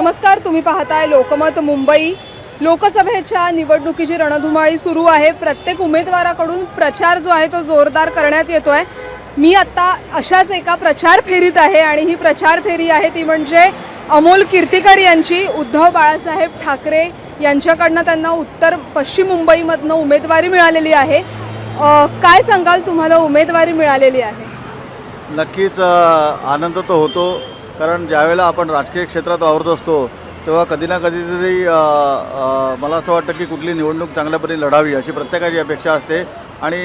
नमस्कार तुम्ही पाहताय लोकमत मुंबई. लोकसभेच्या निवडणुकीची रणधुमाळी सुरू आहे. प्रत्येक उमेदवाराकडून प्रचार जो आहे तो जोरदार करण्यात येतो आहे मी आत्ता अशाच एका प्रचार फेरीत आहे आणि ही प्रचार फेरी आहे ती म्हणजे अमोल कीर्तिकर यांची उद्धव बाळासाहेब ठाकरे यांच्याकडनं त्यांना उत्तर पश्चिम मुंबईमधनं उमेदवारी मिळालेली आहे. काय सांगाल तुम्हाला उमेदवारी मिळालेली आहे? नक्कीच आनंद तर होतो. कारण ज्यावेळेला आपण राजकीय क्षेत्रात वावरत असतो तेव्हा कधी ना कधीतरी मला असं वाटतं की कुठली निवडणूक चांगल्यापणे लढावी अशी प्रत्येकाची अपेक्षा असते. आणि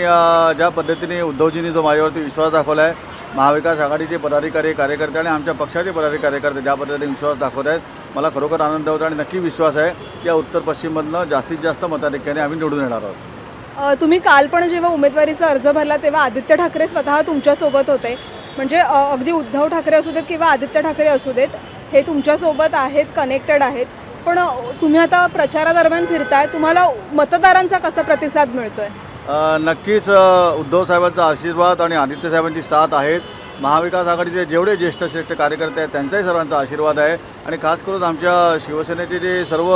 ज्या पद्धतीने उद्धवजींनी जो माझ्यावरती विश्वास दाखवला आहे महाविकास आघाडीचे पदाधिकारी कार्यकर्ते आणि आमच्या पक्षाचे पदाधिकारी कार्यकर्ते ज्या पद्धतीने विश्वास दाखवत आहेत मला खरोखर आनंद होतो आणि नक्की विश्वास आहे की या उत्तर पश्चिममधनं जास्तीत जास्त मताधिक्याने आम्ही निवडून येणार आहोत. तुम्ही काल पण जेव्हा उमेदवारीचा अर्ज भरला तेव्हा आदित्य ठाकरे स्वतः तुमच्यासोबत होते. म्हणजे अगदी उद्धव ठाकरे असू देत किंवा आदित्य ठाकरे असू देत हे तुमच्यासोबत आहेत कनेक्टेड आहेत. पण तुम्ही आता प्रचारादरम्यान फिरताय तुम्हाला मतदारांचा कसा प्रतिसाद मिळतोय? आहे नक्कीच उद्धव साहेबांचा आशीर्वाद आणि आदित्य साहेबांची साथ आहेत. महाविकास आघाडीचे जेवढे ज्येष्ठ श्रेष्ठ कार्यकर्ते आहेत त्यांचाही सर्वांचा आशीर्वाद आहे. आणि खास करून आमच्या शिवसेनेचे जे सर्व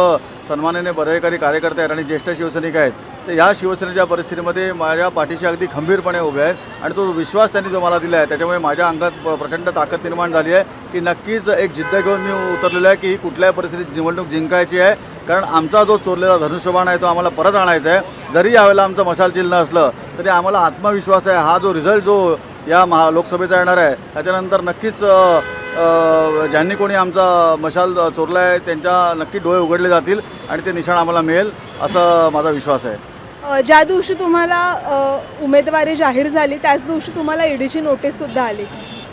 सन्मानाने बरेकारी कार्यकर्ते आहेत आणि ज्येष्ठ शिवसैनिक आहेत तर ह्या शिवसेनेच्या परिस्थितीमध्ये माझ्या पाठीशी अगदी खंबीरपणे उभे आहेत आणि तो विश्वास त्यांनी जो मला दिला आहे त्याच्यामुळे माझ्या अंगात प्रचंड ताकद निर्माण झाली आहे की नक्कीच एक जिद्द घेऊन मी उतरलेलो आहे की ही कुठल्याही परिस्थितीत निवडणूक जिंकायची आहे. कारण आमचा जो चोरलेला धनुष्यबाण आहे तो आम्हाला परत आणायचा आहे. जरी यावेळेला आमचं मशाल चिन्ह असलं तरी आम्हाला आत्मविश्वास आहे. हा जो रिझल्ट जो या महा लोकसभेचा येणार आहे त्याच्यानंतर नक्कीच ज्यांनी कोणी आमचा मशाल चोरला आहे त्यांच्या नक्की डोळे उघडले जातील आणि ते निशाण आम्हाला मिळेल असं माझा विश्वास आहे. ज्या दिवशी तुम्हाला उमेदवारी जाहीर झाली त्याच दिवशी तुम्हाला ईडीची नोटीससुद्धा आली.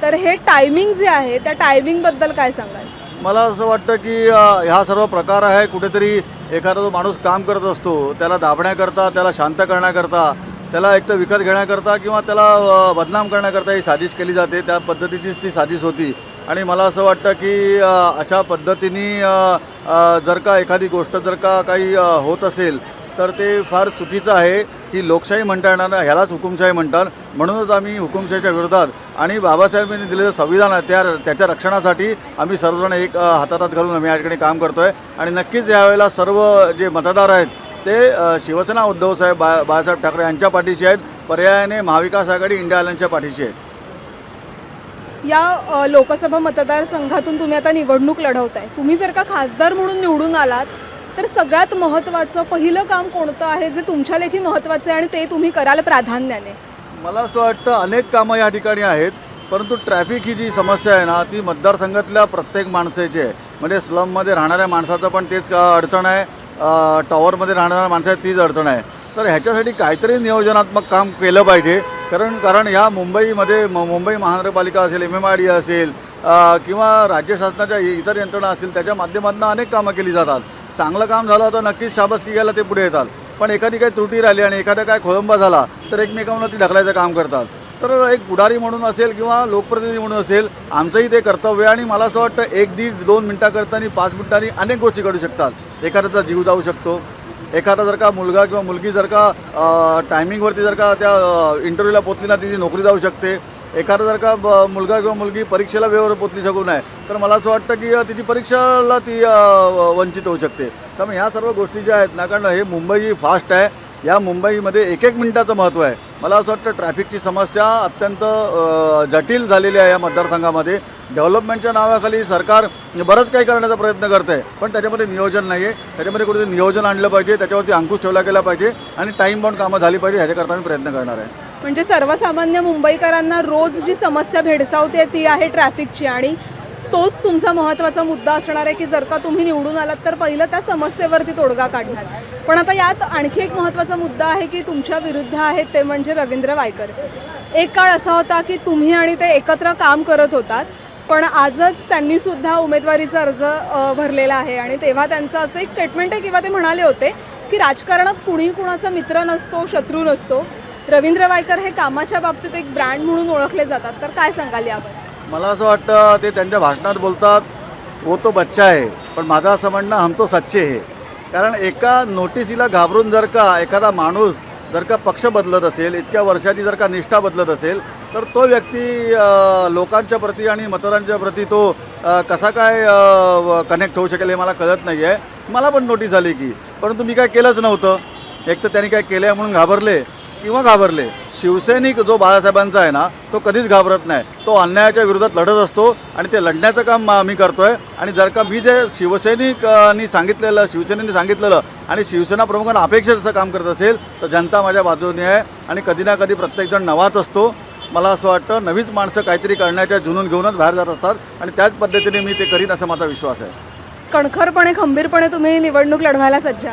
तर हे टायमिंग जे आहे त्या टायमिंगबद्दल काय सांगाल? मला असं वाटतं की हा ह्या सर्व प्रकार आहे कुठेतरी एखादा जो माणूस काम करत असतो त्याला दाबण्याकरता त्याला शांत करण्याकरता त्याला एक तर विकत घेण्याकरता किंवा त्याला बदनाम करण्याकरता ही साजिश केली जाते. त्या पद्धतीचीच ती साजिश होती. आणि मला असं वाटतं की अशा पद्धतीने जर का एखादी गोष्ट जर का काही होत असेल तर ते फार चुकीचं आहे की लोकशाही म्हणता येणार ना ह्यालाच हुकुमशाही म्हणतात. म्हणूनच आम्ही हुकुमशाहीच्या विरोधात आणि बाबासाहेबांनी दिलेलं संविधान आहे त्या त्याच्या रक्षणासाठी आम्ही सर्वजण एक हातात घालून आम्ही या ठिकाणी काम करतो आहे आणि नक्कीच यावेळेला सर्व जे मतदार आहेत ते शिवसेना उद्धवसाहेब बा बाळासाहेब ठाकरे यांच्या पाठीशी आहेत. पर्यायाने महाविकास आघाडी इंडिया आयलंडच्या पाठीशी आहेत या लोकसभा मतदारसंघातून तुम्ही आता निवडणूक लढवताय. तुम्ही जर का खासदार म्हणून निवडून आलात तर सगळ्यात महत्त्वाचं पहिलं काम कोणतं आहे जे तुमच्या लेखी महत्त्वाचं आहे आणि ते तुम्ही कराल प्राधान्याने? मला असं वाटतं अनेक कामं या ठिकाणी आहेत परंतु ट्रॅफिक ही जी समस्या आहे ना ती मतदारसंघातल्या प्रत्येक माणसाची आहे. म्हणजे स्लममध्ये राहणाऱ्या माणसाचं पण तेच अडचण आहे टॉवरमध्ये राहणाऱ्या माणसाची तीच अडचण आहे. तर ह्याच्यासाठी काहीतरी नियोजनात्मक काम केलं पाहिजे कारण कारण ह्या मुंबईमध्ये म मुंबई महानगरपालिका असेल एम एम आय डी असेल किंवा राज्य शासनाच्या इतर यंत्रणा असतील त्याच्या माध्यमातून अनेक कामं केली जातात. चांगलं काम झालं तर नक्कीच शाबासकी घ्यायला ते पुढे येतात. पण एखादी काही त्रुटी राहिली आणि एखादा काय खोळंबा झाला तर एकमेकांना ती ढकलायचं काम करतात. तर एक पुढारी म्हणून असेल किंवा लोकप्रतिनिधी म्हणून असेल आमचंही ते कर्तव्य आहे आणि मला असं वाटतं एक दीड दोन मिनटाकरता पाच मिनिटांनी अनेक गोष्टी घडू शकतात. एखाद्याचा जीव जाऊ शकतो. एखादा जर का मुलगा किंवा मुलगी जर का टायमिंगवरती जर का त्या इंटरव्ह्यूला पोचली ना तिची नोकरी जाऊ शकते. एखादा जर का ब- मुलगा किंवा मुलगी परीक्षेला वेळेवर पोचली शकू नये तर मला असं वाटतं की तिची परीक्षाला ती वंचित होऊ शकते. त्यामुळे ह्या सर्व गोष्टी ज्या आहेत ना कारण हे मुंबई ही फास्ट आहे या मुंबईमध्ये एक एक मिनिटाचं महत्त्व आहे. मला असं वाटतं ट्रॅफिकची समस्या अत्यंत जटिल झालेली आहे या मतदारसंघामध्ये. डेव्हलपमेंटच्या नावाखाली सरकार बरंच काही करण्याचा प्रयत्न करतं आहे पण त्याच्यामध्ये नियोजन नाही आहे त्याच्यामध्ये कुठेतरी नियोजन आणलं पाहिजे त्याच्यावरती अंकुश ठेवला गेला पाहिजे आणि टाईम बाउंड कामं झाली पाहिजे ह्याच्याकरता मी प्रयत्न करणार आहे. म्हणजे सर्वसामान्य मुंबईकरांना रोज जी समस्या भेडसावते ती आहे ट्रॅफिकची. आणि तोच तुमचा महत्त्वाचा मुद्दा असणार आहे की जर का तुम्ही निवडून आलात तर पहिलं त्या समस्येवरती तोडगा काढणार. पण आता यात आणखी एक महत्त्वाचा मुद्दा आहे की तुमच्या विरुद्ध आहेत ते म्हणजे रवींद्र वायकर. एक काळ असा होता की तुम्ही आणि ते एकत्र काम करत होतात पण आजच त्यांनी सुद्धा उमेदवारीचा अर्ज भरलेला आहे. आणि तेव्हा त्यांचं असं एक स्टेटमेंट आहे किंवा ते म्हणाले होते की राजकारणात कुणी कुणाचा मित्र नसतो शत्रू नसतो. रवींद्र वायकर हे कामाच्या बाबतीत एक ब्रँड म्हणून ओळखले जातात. तर काय सांगाल यावर? मला असं वाटतं ते त्यांच्या भाषणात बोलतात वो तो बच्चा आहे पण माझं असं म्हणणं हम तो सच्चे आहे कारण एका नोटिसीला घाबरून जर का एखादा माणूस जर का पक्ष बदलत असेल इतक्या वर्षाची जर का निष्ठा बदलत असेल तर तो व्यक्ती लोकांच्या प्रती आणि मतदारांच्या प्रती तो कसा काय कनेक्ट होऊ शकेल हे मला कळत नाही आहे मला पण नोटीस आली की परंतु मी काय केलंच नव्हतं. एक तर त्यांनी काय केलं आहे म्हणून घाबरले. किंवा घाबरले. शिवसैनिक जो बाळासाहेबांचा आहे ना तो कधीच घाबरत नाही. तो अन्यायाच्या विरोधात लढत असतो आणि ते लढण्याचं काम मा- मी करतोय. आणि जर का मी जे शिवसैनिकांनी सांगितलेलं शिवसेनेने सांगितलेलं आणि शिवसेना प्रमुखांना अपेक्षित असं काम करत असेल तर जनता माझ्या बाजूने आहे आणि कधी ना कधी प्रत्येकजण नवाच असतो. मला असं वाटतं नवीच माणसं काहीतरी करण्याच्या जुनून घेऊनच बाहेर जात असतात आणि त्याच पद्धतीने मी ते करीन असा माझा विश्वास आहे. कणखरपणे खंबीरपणे तुम्ही निवडणूक लढवायला सज्ज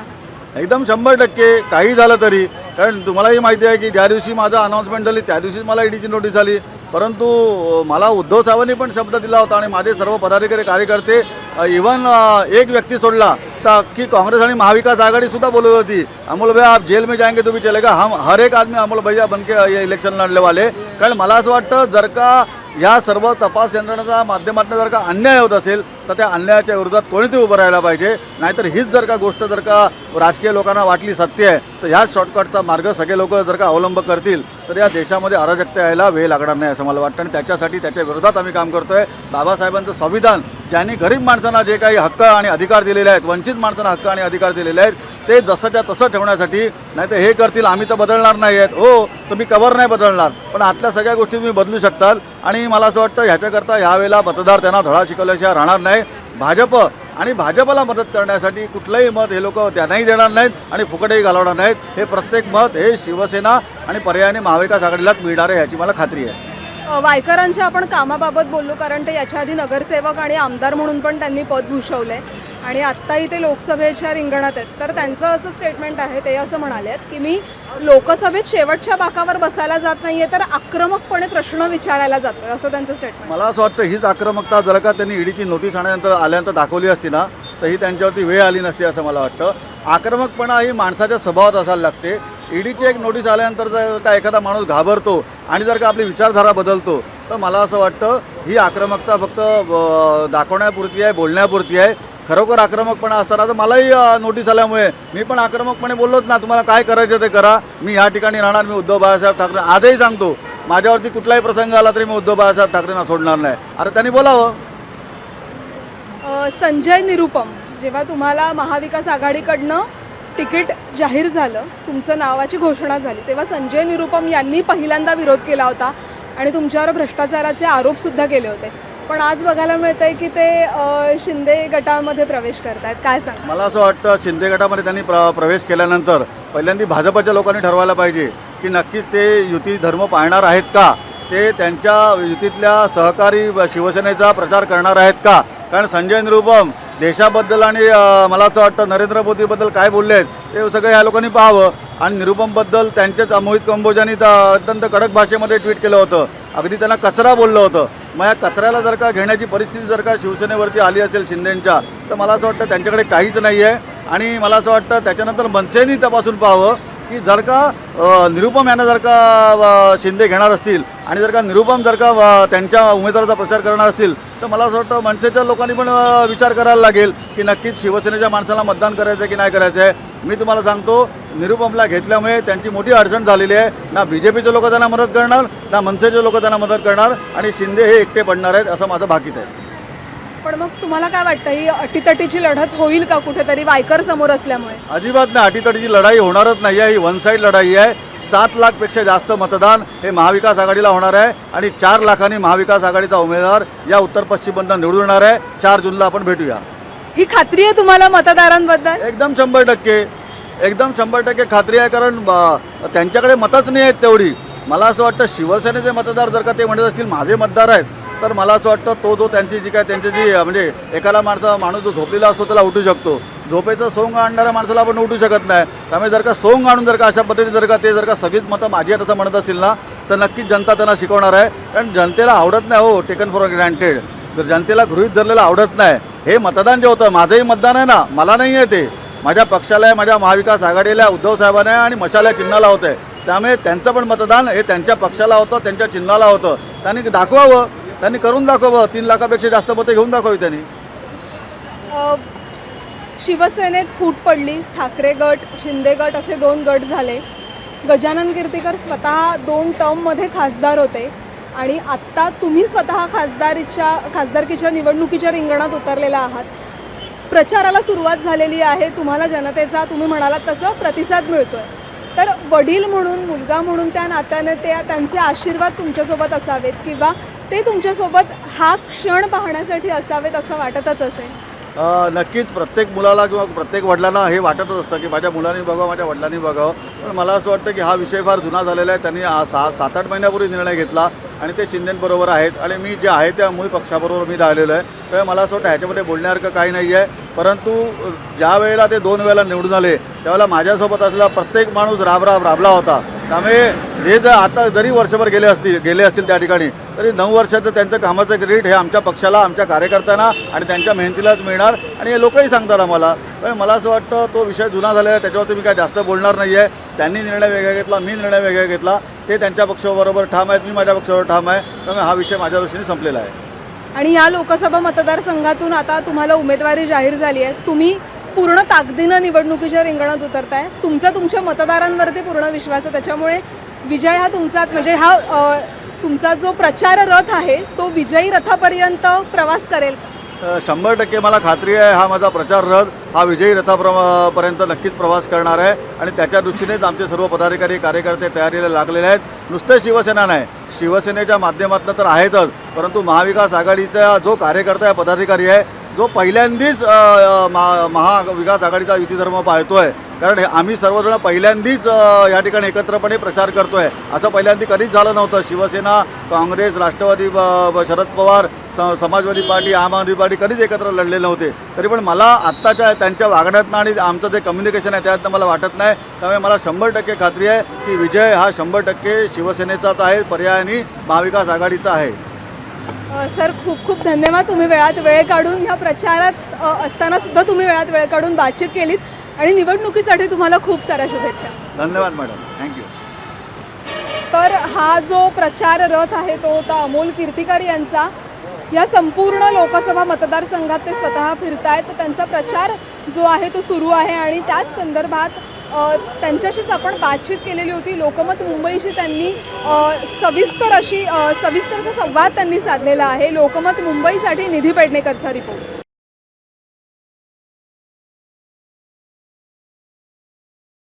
एकदम शंभर टक्के. काही झालं तरी कारण तुम्हालाही माहिती आहे की ज्या दिवशी माझं अनाऊन्समेंट झाली त्या दिवशीच मला ईडीची नोटीस आली. परंतु मला उद्धव साहेबांनी पण शब्द दिला होता आणि माझे सर्व पदाधिकारी कार्यकर्ते इवन एक व्यक्ती सोडला तर की काँग्रेस आणि महाविकास आघाडी सुद्धा बोलत होती. अमोल आप जेल में जाएंगे तो भी चलेगा. हम हर एक आदमी अमोल भैया बनके इलेक्शन लढलेवाले कारण मला असं वाटतं जर का या सर्व तपास यंत्रणेच्या माध्यमातून जर का अन्याय होत असेल तर त्या अन्यायाच्या विरोधात कोणीतरी उभं राहायला पाहिजे? नाहीतर हीच जर का गोष्ट जर का राजकीय लोकांना वाटली सत्य आहे तर ह्याच शॉर्टकटचा मार्ग सगळे लोक जर का अवलंब करतील तर या देशामध्ये अराजकता यायला वेळ लागणार नाही असं मला वाटतं. आणि त्याच्यासाठी त्याच्या विरोधात आम्ही काम करतोय. बाबासाहेबांचं संविधान ज्यांनी गरीब माणसांना जे काही हक्क आणि अधिकार दिलेले आहेत वंचित माणसांना हक्क आणि अधिकार दिलेले आहेत ते जसंच्या तसं ठेवण्यासाठी नाही तर हे करतील आम्ही तर बदलणार नाही आहेत. हो तुम्ही कवर नाही बदलणार. पण आतल्या सगळ्या गोष्टी तुम्ही बदलू शकताल. आणि मला असं वाटतं ह्याच्याकरता ह्यावेळेला मतदार त्यांना धडा शिकवल्याशिवाय राहणार नाही. भाजप आणि भाजपला मदत करण्यासाठी कुठलंही मत हे लोक त्यांनाही देणार नाहीत आणि फुकटही घालवणार नाहीत. हे प्रत्येक मत हे शिवसेना आणि पर्यायाने महाविकास आघाडीलाच मिळणार आहे याची मला खात्री आहे. वायकरांच्या आपण कामाबाबत बोललो कारण ते याच्या आधी नगरसेवक आणि आमदार म्हणून पण त्यांनी पद भूषवलंय. आणि आत्ताही ते लोकसभेच्या रिंगणात आहेत. तर त्यांचं असं स्टेटमेंट आहे ते असं म्हणाले आहेत की मी लोकसभेत शेवटच्या बाकावर बसायला जात नाहीये तर आक्रमकपणे प्रश्न विचारायला जातोय असं त्यांचं स्टेटमेंट मला असं वाटतं हीच आक्रमकता जर का त्यांनी ईडीची नोटीस आणल्यानंतर आल्यानंतर दाखवली असती ना तर ही त्यांच्यावरती वेळ आली नसती असं मला वाटतं. आक्रमकपणा ही माणसाच्या स्वभावात असायला लागते. ईडीची एक नोटीस आल्यानंतर जर का एखादा माणूस घाबरतो आणि जर का आपली विचारधारा बदलतो तर मला असं वाटतं ही आक्रमकता फक्त दाखवण्यापुरती आहे बोलण्यापुरती आहे. खरोखर आक्रमकपणा असताना तर मलाही नोटीस आल्यामुळे. मी पण आक्रमकपणे बोललोच ना तुम्हाला काय करायचं ते करा. मी ह्या ठिकाणी राहणार मी उद्धव बाळासाहेब ठाकरे आजही सांगतो. माझ्यावरती कुठलाही प्रसंग आला तरी मी उद्धव बाळासाहेब ठाकरेंना सोडणार नाही. अरे त्यांनी बोलावं. संजय निरुपम जेव्हा तुम्हाला महाविकास आघाडीकडनं तिकीट जाहीर झालं तुमचं नावाची घोषणा झाली तेव्हा संजय निरुपम यांनी पहिल्यांदा विरोध केला होता आणि तुमच्यावर भ्रष्टाचाराचे आरोपसुद्धा केले होते. पण आज बघायला मिळतंय की ते शिंदे गटामध्ये प्रवेश करतायत. काय सांग? मला असं वाटतं शिंदे गटामध्ये त्यांनी प्र प्रवेश केल्यानंतर पहिल्यांदा भाजपच्या लोकांनी ठरवायला पाहिजे की नक्कीच ते युती धर्म पाळणार आहेत का? ते त्यांच्या युतीतल्या सहकारी शिवसेनेचा प्रचार करणार आहेत का? कारण संजय निरुपम देशाबद्दल आणि मला असं वाटतं नरेंद्र मोदीबद्दल काय बोलले आहेत ते सगळं ह्या लोकांनी पाहावं. आणि निरुपमबद्दल त्यांच्याच मोहित कंबोजांनी तर अत्यंत कडक भाषेमध्ये ट्विट केलं होतं. अगदी त्यांना कचरा बोललं होतं. मग या कचऱ्याला जर का घेण्याची परिस्थिती जर का शिवसेनेवरती आली असेल शिंदेंच्या तर मला असं वाटतं त्यांच्याकडे काहीच नाही आहे आणि मला असं वाटतं त्याच्यानंतर मनसेनी तपासून पाहावं की जर का निरुपम यांना जर का शिंदे घेणार असतील आणि जर का निरुपम जर का त्यांच्या उमेदवाराचा प्रचार करणार असतील तर मला असं वाटतं मनसेच्या लोकांनी पण विचार करायला लागेल की नक्कीच शिवसेनेच्या माणसाला मतदान करायचं आहे की नाही करायचं आहे मी तुम्हाला सांगतो निरुपमला घेतल्यामुळे त्यांची मोठी अडचण झालेली आहे. ना बी जे पीचे लोक त्यांना मदत करणार ना मनसेचे लोक त्यांना मदत करणार आणि शिंदे हे एकटे पडणार आहेत असं माझं भाकीत आहे. पण मग तुम्हाला काय वाटतं ही अटीतटीची लढत होईल का कुठेतरी वायकर समोर असल्यामुळे? अजिबात नाही अटीतटीची लढाई होणारच नाही आहे ही वन साईड लढाई आहे. सात लाखपेक्षा जास्त मतदान हे महाविकास आघाडीला होणार आहे आणि चार लाखांनी महाविकास आघाडीचा उमेदवार या उत्तर पश्चिममधनं निवडून येणार आहे. चार जूनला आपण भेटूया. ही खात्री आहे तुम्हाला मतदारांबद्दल? एकदम शंभर टक्के. एकदम शंभर टक्के खात्री आहे कारण त्यांच्याकडे मतच नाही आहेत तेवढी. मला असं वाटतं शिवसेनेचे मतदार जर का ते म्हणत असतील माझे मतदार आहेत तर मला असं वाटतं तो जो त्यांची जी काय त्यांची जी म्हणजे एखादा माणसा माणूस जो झोपलेला असतो त्याला उठू शकतो. झोपेचं सोंग आणणाऱ्या माणसाला आपण उठू शकत नाही. त्यामुळे जर का सोंग आणून जर का अशा पद्धतीने जर का ते जर का सगळीच मतं माझी आहेत असं म्हणत असतील ना तर नक्कीच जनता त्यांना शिकवणार आहे. कारण जनतेला आवडत नाही हो टेकन फॉर ग्रँटेड जर जनतेला गृहित धरलेलं आवडत नाही. हे मतदान जे होतं माझंही मतदान आहे ना मला नाही आहे ते. माझ्या पक्षाला आहे माझ्या महाविकास आघाडीला उद्धव साहेबांना आहे आणि मशाला चिन्हाला होतं आहे. त्यामुळे त्यांचं पण मतदान हे त्यांच्या पक्षाला होतं त्यांच्या चिन्हाला होतं. त्यांनी दाखवावं त्यांनी करून दाखवावं. तीन लाखापेक्षा जास्त मतं घेऊन दाखवावी त्यांनी. शिवसेनेत फूट पडली. ठाकरे गट शिंदे गट असे दोन गट झाले. गजानन कीर्तीकर स्वतः दोन टर्ममध्ये खासदार होते. आणि आत्ता तुम्ही स्वतः खासदारीच्या खासदारकीच्या निवडणुकीच्या रिंगणात उतरलेला आहात. प्रचाराला सुरुवात झालेली आहे तुम्हाला जनतेचा तुम्ही म्हणालात तसं प्रतिसाद मिळतोय. तर वडील म्हणून मुलगा म्हणून त्या नात्याने ते त्यांचे आशीर्वाद तुमच्यासोबत असावेत किंवा ते तुमच्यासोबत हा क्षण पाहण्यासाठी असावेत असं वाटतच असेल? नक्कीच प्रत्येक मुलाला किंवा प्रत्येक वडिलांना हे वाटतच असतं की माझ्या मुलांनी बघावं माझ्या वडिलांनी बघावं. पण मला असं वाटतं की हा विषय फार जुना झालेला आहे. त्यांनी आ- सहा सात आठ महिन्यापूर्वी निर्णय घेतला. आणि ते शिंदेबरोबर आहेत. आणि मी जे आहे त्या मूळ पक्षाबरोबर मी राहिलेलो आहे. त्यामुळे मला असं वाटतं ह्याच्यामध्ये बोलण्यासारखं काही नाही आहे. परंतु ज्या वेळेला ते दोन वेळेला निवडून आले त्यावेळेला माझ्यासोबत असलेला प्रत्येक माणूस राब राब राबला होता. त्यामुळे जे जर आता जरी वर्षभर गेले असतील गेले असतील त्या ठिकाणी तरी नऊ वर्षाचं त्यांचं कामाचं क्रेडिट हे आमच्या पक्षाला आमच्या कार्यकर्त्यांना आणि त्यांच्या मेहनतीलाच मिळणार. आणि हे लोकही सांगतात आम्हाला. पण मला असं वाटतं तो विषय जुना झालेला आहे त्याच्यावरती मी काय जास्त बोलणार नाही आहे त्यांनी निर्णय वेगळा घेतला मी निर्णय वेगळा घेतला. ते त्यांच्या पक्षाबरोबर ठाम आहेत मी माझ्या पक्षाबरोबर ठाम आहे. त्यामुळे हा विषय माझ्या दृष्टीने संपलेला आहे. आणि या लोकसभा मतदारसंघातून आता तुम्हाला उमेदवारी जाहीर झाली आहे. तुम्ही पूर्ण ताकदीनं निवडणुकीच्या रिंगणात उतरताय. तुमचा तुमच्या मतदारांवरती पूर्ण विश्वास आहे. त्याच्यामुळे विजय हा तुमचाच म्हणजे हा अ, तुमचा जो प्रचार रथ आहे तो विजयी रथापर्यंत प्रवास करेल. का? शंभर टक्के मला खात्री आहे हा माझा प्रचार रथ हा विजयी रथापर्यंत नक्कीच प्रवास करणार आहे. आणि त्याच्या दृष्टीनेच आमचे सर्व पदाधिकारी कार्यकर्ते तयारीला लागलेले आहेत. नुसते शिवसेना नाही. शिवसेनेच्या माध्यमातून तर आहेतच. परंतु महाविकास आघाडीचा जो कार्यकर्ता आहे पदाधिकारी आहे जो पहिल्यांदीच महा महाविकास आघाडीचा युतीधर्म आहे कारण हे आम्ही सर्वजण पहिल्यांदीच या ठिकाणी एकत्रपणे प्रचार करतो आहे असं पहिल्यांदी कधीच झालं नव्हतं. शिवसेना काँग्रेस राष्ट्रवादी ब- शरद पवार स समाजवादी पार्टी आम आदमी पार्टी कधीच एकत्र लढले नव्हते. तरी पण मला आत्ताच्या त्यांच्या वागण्यातनं आणि आमचं जे कम्युनिकेशन आहे त्यातनं मला वाटत नाही. त्यामुळे मला शंभर टक्के खात्री आहे की विजय हा शंभर टक्के शिवसेनेचाच आहे पर्यायाने महाविकास आघाडीचा आहे. सर खूप खूप धन्यवाद. तुम्ही वेळात वेळ काढून ह्या प्रचारात असताना सुद्धा तुम्ही वेळात वेळ काढून बातचीत केलीत. आणि निवडणुकीसाठी तुम्हाला खूप साऱ्या शुभेच्छा. धन्यवाद मॅडम थँक्यू तर हा जो प्रचार रथ आहे तो होता अमोल कीर्तिकर यांचा. या संपूर्ण लोकसभा मतदारसंघात ते स्वतः फिरतायत. तर त्यांचा प्रचार जो आहे तो सुरू आहे आणि त्याच संदर्भात त्यांच्याशीच आपण बातचीत केलेली होती. लोकमत मुंबईशी त्यांनी सविस्तर अशी सविस्तरचा संवाद त्यांनी साधलेला आहे. लोकमत मुंबईसाठी निधी पेडणेकरचा रिपोर्ट